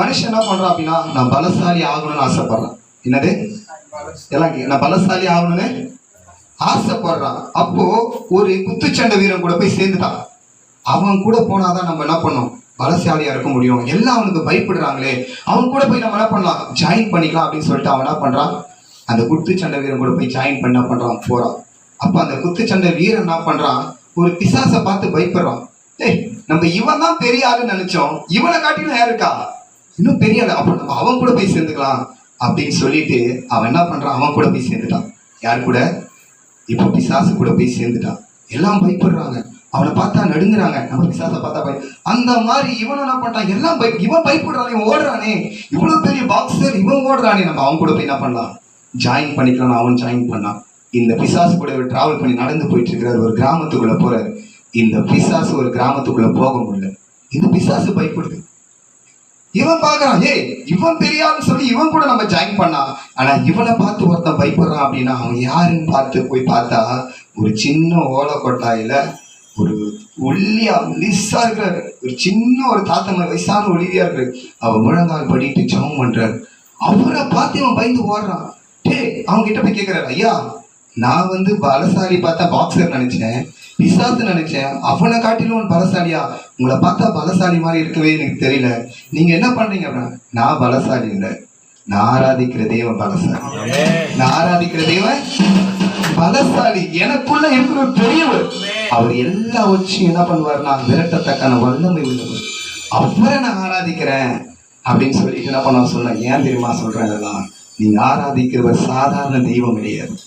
மனுஷன் என்ன பண்றான் அப்படின்னா நான் பலசாலி ஆகணும்னு ஆசைப்படுறான். என்னது? எல்லாம் நான் பலசாலி ஆகணும்னு ஆசைப்படுறான். அப்போ ஒரு குத்துச்சண்டை வீரன் கூட போய் சேர்ந்துட்டான். அவன் கூட போனாதான் நம்ம என்ன பண்ணோம் பலசாலியா இருக்க முடியும். எல்லாம் அவனுக்கு பயப்படுறாங்களே. அவன் கூட போய் நம்ம என்ன பண்ணலாம்? ஜாயின் பண்ணிக்கலாம் அப்படின்னு சொல்லிட்டு அவன் என்ன பண்றான்? அந்த குத்துச்சண்டை வீரன் கூட போய் ஜாயின் பண்ண பண்றான்? போறான். அப்ப அந்த குத்துச்சண்டை வீரன் என்ன பண்றான்? ஒரு பிசாசை பார்த்து பயப்படுறான். ஏய் நம்ம இவன் தான் பெரிய ஆளுன்னு நினைச்சோம். இவனை காட்டிலும் யாருக்கா இன்னும் பெரிய ஆளு நம்ம அவன் கூட போய் சேர்ந்துக்கலாம் அப்படின்னு சொல்லிட்டு அவன் என்ன பண்றான்? அவன் கூட போய் சேர்ந்துட்டான். யார் கூட? இப்போ பிசாசு கூட போய் சேர்ந்துட்டான். எல்லாம் பயப்படுறாங்க. அவனை பார்த்தா நடுங்குறாங்க. நம்ம பிசாசை பார்த்தா பய அந்த மாதிரி இவன் என்ன பண்றான்? எல்லாம் பய இவன் பயப்படுறான் இவன் ஓடுறானே. இவ்வளவு பெரிய பாக்ஸர் இவன் ஓடுறானே. நம்ம அவன் கூட போய் என்ன பண்ணலாம்? ஜாயின் பண்ணிக்கலாம் அவன் ஜாயின் பண்ணான். இந்த பிசாசு கூட டிராவல் பண்ணி நடந்து போயிட்டு இருக்கிறார். ஒரு கிராமத்துக்குள்ள போறாரு. இந்த பிசாசு ஒரு கிராமத்துக்குள்ள போக முடியல. இந்த பிசாசு பயப்படுது. இவன் பாக்குறான் ஏய் இவன் பெரியான்னு சொல்லி இவன் கூட நம்ம ஜாயின் பண்ணா ஆனா இவனை பார்த்து ஒருத்தன் பயப்படுறான் அப்படின்னா அவன் யாருன்னு பார்த்து போய் பார்த்தா ஒரு சின்ன ஓலை கொட்டாயில ஒரு ஒல்லியா லிஸ்ஸா இருக்கிறாரு. ஒரு சின்ன ஒரு தாத்தா வயசான ஒல்லியா இருக்கு அவன் முழங்கால் படிட்டு ஜெபம் பண்றாரு. அவரை பார்த்து இவன் பயந்து ஓடுறான். டேய் அவங்க கிட்ட போய் கேக்குறாரு ஐயா நான் வந்து பலசாரி பார்த்தா பாக்ஸர் நினைச்சேன். பிசாசு நினைச்சேன் அவனை காட்டிலும் பலசாலியா? உங்களை பார்த்தா பலசாலி மாதிரி இருக்கவே எனக்கு தெரியல. நீங்க என்ன பண்றீங்க அப்படின்னா நான் பலசாலி இல்லை. நான் ஆராதிக்கிற தேவன் பலசாலி. நான் ஆராதிக்கிற தெய்வ பலசாலி. எனக்குள்ள இருக்கிற பெரியவர். அவர் எல்லா வச்சும் என்ன பண்ணுவார்னா விரட்டத்தக்கான வல்லமை உள்ளவர். அவரை நான் ஆராதிக்கிறேன் அப்படின்னு சொல்லிட்டு என்ன பண்ண சொன்னேன் ஏன் தெரியுமா? சொல்றேன் இதெல்லாம் நீங்க ஆராதிக்கிறவர் சாதாரண தெய்வம் கிடையாது.